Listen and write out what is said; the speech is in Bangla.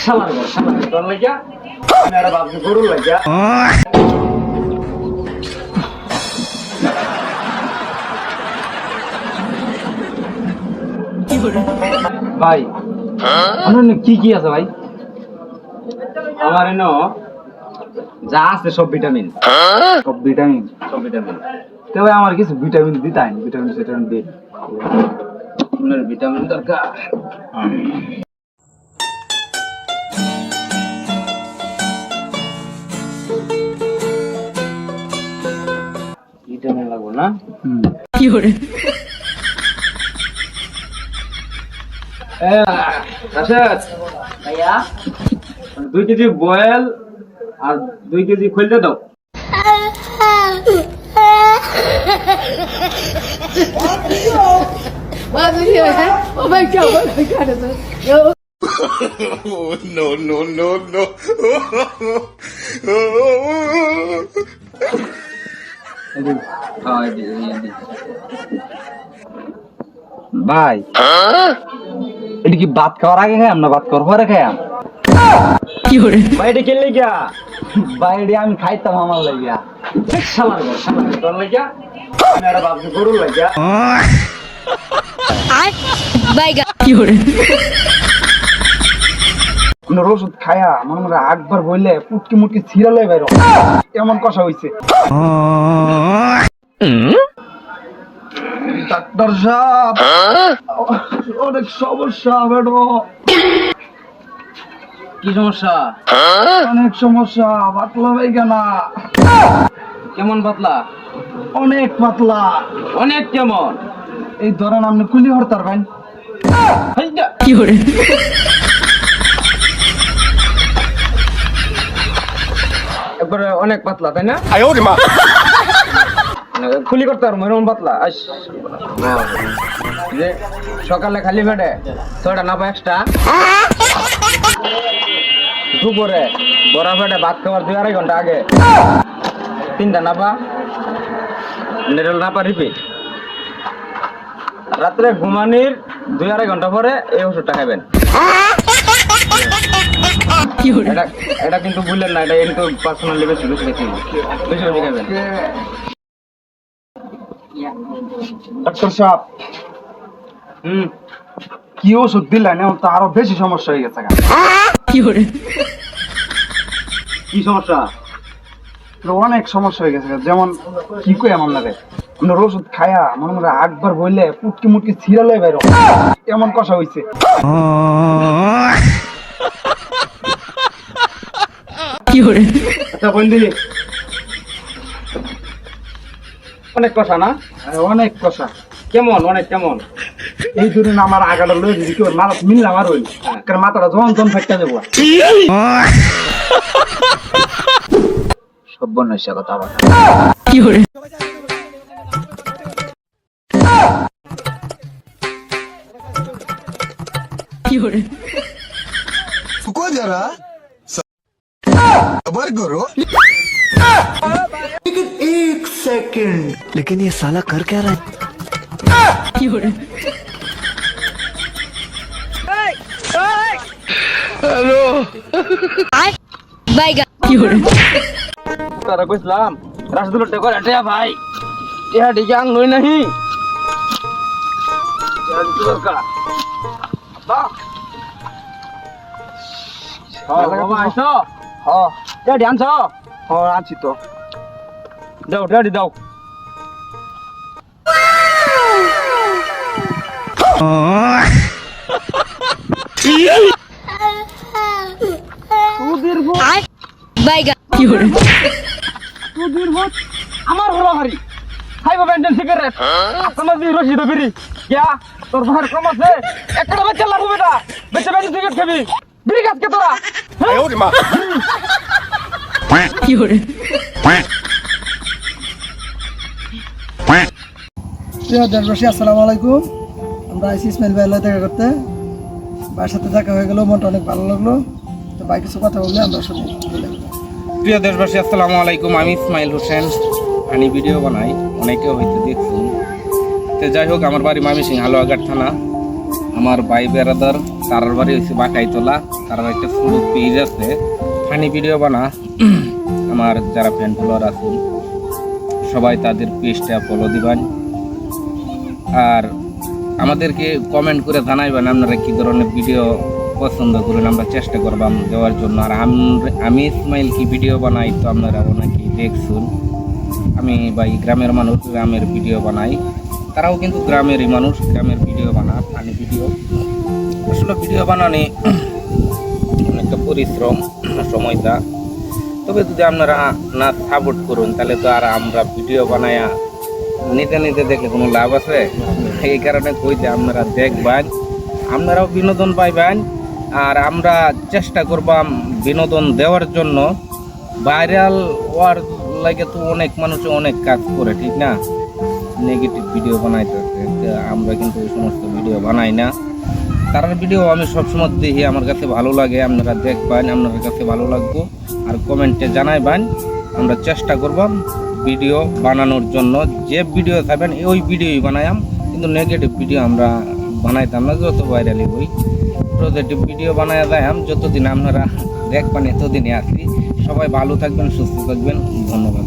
শালার ঘর শালার ঘর লাগিয়া আমি আর ভাবছি লাগিয়া ভাই আপনার কি কি আছে ভাই? আমার এনো যা আছে সব ভিটামিন। সব ভিটামিন সব ভিটামিন। তো ভাই আমার কিছু ভিটামিন দিতাই ভিটামিন ভিটামিন দে ভিটামিন দরকার ভিটামিন লাগবো না? হুম। রাশেদ। ভাইয়া? দুই কেজি বয়েল আর দুই কেজি খোলতে দাও। Oh my god, oh my god. হ্যাঁ। ভাই। এটা কি ভাত খাওয়ার আগে খাই না ভাত খাওয়ার পরে খাই ভাই এটা গিয়া ভাই এটা আমি খাইতাম আমার লাগিয়া। শালার ঘর শালার ঘর গরুর লাগিয়া। আপনার ওষুধ খায়া মনে মনে একবার বললে পুটকি মুটকি ছিড়ালে বাইর এমন কষা হইছে। ডাক্তার সাহেব অনেক সমস্যা বেডো কি সমস্যা? অনেক সমস্যা পাতলা পায়খানা কেমন পাতলা? অনেক পাতলা। অনেক কেমন? এই ধরেন আপনি কুলি হরতার ভাই। হাইডা। একবারে অনেক পাতলা তাই না? খুলি করতে পারব এরকম পাতলা? আস যে সকালে খালি পেটে ছয়টা নাপা এক্সট্রা দুপুরে বড়া পেটে ভাত খাওয়ার দুই আড়াই ঘণ্টা আগে। তিনটা নাপা নেরল নাপা রিপিট রাত্রে ঘুমানির দুই আড়াই ঘণ্টা পরে এই ওষুধটা খাবেন। এটা এটা কিন্তু ভুলেন না এটা কিন্তু পার্সোনালি বেশি বেশি বেশি বেশি বেশি খাবেন ডাক্তার সাহেব হুম। কি ওষুধ দিলেন? এখন তো আরও বেশি সমস্যা হয়ে গেছে গা। কি সমস্যা? অনেক সমস্যা হয়ে গেছে যেমন কি কই এমন লাগে? আপনার ওষুধ খায়া মনে মনে একবার বললে পুটকি মুটকি ছিড়ালে বাইর এমন কষা হইছে। আচ্ছা বন্ধু। অনেক কষা না? হ্যাঁ, অনেক কষা কেমন অনেক কেমন? এই দুদিন আমার আগাটা লয়ে যদি কেউ মারা মিললে আমার হইল হ্যাঁ। কারণ মাথাটা জন জন ফেটতে দেবো। সব্যনৈশ কথা আমার কি করে? কি করে? কো যারা। खबर करो लेकिन एक सेकंड। लेकिन ये साला कर क्या रहा है? हेलो। बाय तारा को इस्लाम रास्ते राष्ट्र टकर हटे भाई। यह डिज़ाइन लोई नहीं। का। हाँ। हाँ, হ্যাঁ হ। ড্যাডি আনছো হ আনছি তো। দাও ড্যাডি দাও। আমার হলো হারি। খাইব ব্যান্ডেল সিগারেট। তোমার দিয়ে রসিদ বিড়ি। কিয়া তোর ভার কম আছে। একটা বাচ্চা লাগবে বেটা বেঁচে ব্যান্ডেল সিগারেট খাবি। বিড়ি গাছ কে তোরা প্রিয় দেশবাসী আসসালামু আলাইকুম। আমরা আইসি ইসমাইল ভাইয়ের দেখা করতে। ভাইয়ের সাথে দেখা হয়ে গেল মনটা অনেক ভালো লাগল। তো ভাই কিছু কথা বললে আমরা শুনি। প্রিয় দেশবাসী আসসালামু আলাইকুম। আমি ইসমাইল হোসেন। আমি ভিডিও বানাই অনেকে হয়তো দেখছেন। তো যাই হোক আমার বাড়ি মামিসিং হালুয়াঘাট থানা। আমার ভাই বেড়াদার তারার বাড়ি হচ্ছে বাঁকাইতলা। তার একটা ছোটো পেজ আছে। ফানি ভিডিও বানা। আমার যারা ফ্যান ফলোয়ার আছেন, সবাই তাদের পেজটা ফলো দিবেন। আর আমাদেরকে কমেন্ট করে জানাইবেন আপনারা কী ধরনের ভিডিও পছন্দ করেন, আমরা চেষ্টা করবাম দেওয়ার জন্য। আর আম- ইসমাইল কি ভিডিও বানাই তো আপনারা অনেকেই দেখছুন। আমি ভাই গ্রামের মানুষ, গ্রামের ভিডিও বানাই। তারাও কিন্তু গ্রামেরই মানুষ, গ্রামের ভিডিও বানা ফানি ভিডিও আসলে ভিডিও বানানি পরিশ্রম সময়টা তবে যদি আপনারা না সাপোর্ট করুন, তাহলে তো আর আমরা ভিডিও বানায়া নিতে নিতে দেখলে কোনো লাভ আছে? এই কারণে কইতে আপনারা দেখবেন, আপনারাও বিনোদন পাইবেন, আর আমরা চেষ্টা করবাম বিনোদন দেওয়ার জন্য। ভাইরাল হওয়ার লাগে তো অনেক মানুষ অনেক কাজ করে, ঠিক না? নেগেটিভ ভিডিও বানাইতেছে তো আমরা কিন্তু ওই সমস্ত ভিডিও বানাই না। তার ভিডিও আমি সবসময় দেখি, আমার কাছে ভালো লাগে, আপনারা দেখবেন, আপনাদের কাছে ভালো লাগবো। আর কমেন্টে জানাইবেন, আমরা চেষ্টা করব ভিডিও বানানোর জন্য। যে ভিডিও থাকবেন, ওই ভিডিওই বানাইম কিন্তু নেগেটিভ ভিডিও আমরা বানাইতাম না, যত ভাইরালি বই পজিটিভ ভিডিও বানায় যাইম যতদিন আপনারা দেখবেন, এতদিনই আসি সবাই ভালো থাকবেন, সুস্থ থাকবেন। ধন্যবাদ।